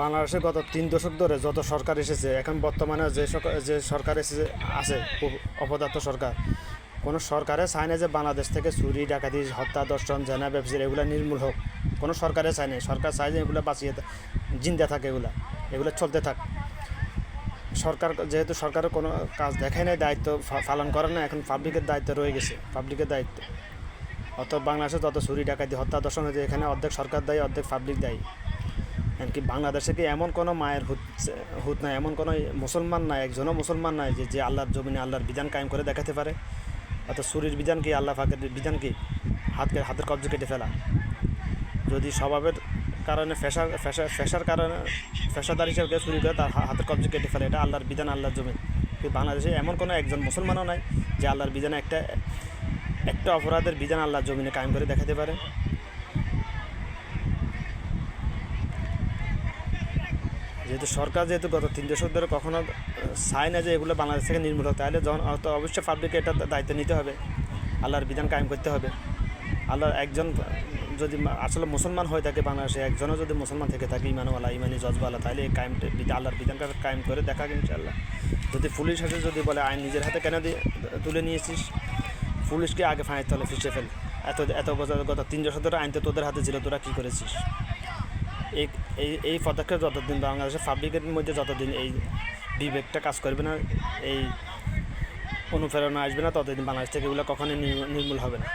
বাংলাদেশে গত তিন দশক ধরে যত সরকার এসেছে, এখন বর্তমানে যে যে সরকার এসেছে, আছে অপদার্থ সরকার, কোনো সরকারে চায় না যে বাংলাদেশ থেকে চুরি, ডাকাতি, হত্যা দর্শন জেনা, ব্যবসায়ী, এগুলো নির্মূল হোক। কোনো সরকারে চায় না, সরকার চায় যে এগুলো বাঁচিয়ে জিন্দা থাকে এগুলা, এগুলো চলতে থাক। সরকার যেহেতু সরকারের কোনো কাজ দেখায় নাই, দায়িত্ব পালন করে না এখন পাবলিকের দায়িত্ব রয়ে গেছে পাবলিকের দায়িত্ব। অত বাংলাদেশে যত চুরি, ডাকাতি, হত্যা দর্শন হয়েছে, এখানে অর্ধেক সরকার দায়ী, অর্ধেক পাবলিক দায়ী। এমনকি বাংলাদেশে কি এমন কোনো মায়ের হুত হুত নাই, এমন কোনো মুসলমান নাই, একজনও মুসলমান নাই যে যে আল্লাহর জমিনে আল্লাহর বিধান কায়েম করে দেখাতে পারে? অর্থাৎ চুরির বিধান কি, আল্লাহ ফাঁকের বিধান কি? হাতকে, হাতের কবজি কেটে ফেলা। যদি স্বভাবের কারণে ফেসার ফেসা, ফেসার কারণে ফেসাদার হিসেবে কেউ চুরি করে তার হাতের কবজি কেটে ফেলে, এটা আল্লাহর বিধান, আল্লাহর জমি কিন্তু বাংলাদেশে এমন কোনো একজন মুসলমানও নাই যে আল্লাহর বিধানে একটা একটা অপরাধের বিধান আল্লাহর জমিনে কায়েম করে দেখাতে পারে। যেহেতু সরকার যেহেতু গত তিন দশক ধরে কখনো চায় না যে এগুলো বাংলাদেশ থেকে নির্মূল হোক, তাহলে যখন তো অবশ্যই পাবলিককে এটা দায়িত্ব নিতে হবে। আল্লাহর বিধান কায়েম করতে হবে। আল্লাহর একজন যদি আসলে মুসলমান হয়ে থাকে বাংলাদেশে, একজনও যদি মুসলমান থেকে থাকে, ইমানওয়ালা, ইমানি জজবালা, তাহলে এই কায়েম আল্লাহর বিধানটা কায়েম করে দেখা ইনশাল্লাহ যদি পুলিশ এসে যদি বলে আইন নিজের হাতে কেন তুলে নিয়েছিস? পুলিশকে আগে ফাঁড়ির তলে ফিসে ফেল। এত এত বছর গত তিন বছর ধরে আইন তো তোদের হাতে ছিল, তোরা কী করেছিস? এই এই পদক্ষেপ যতদিন বাংলাদেশের পাবলিকের মধ্যে যতদিন এই বিবেকটা কাজ করবে না, এই অনুপ্রেরণা আসবে না, ততদিন বাংলাদেশ থেকে এগুলো কখনোই নির্মূল হবে না।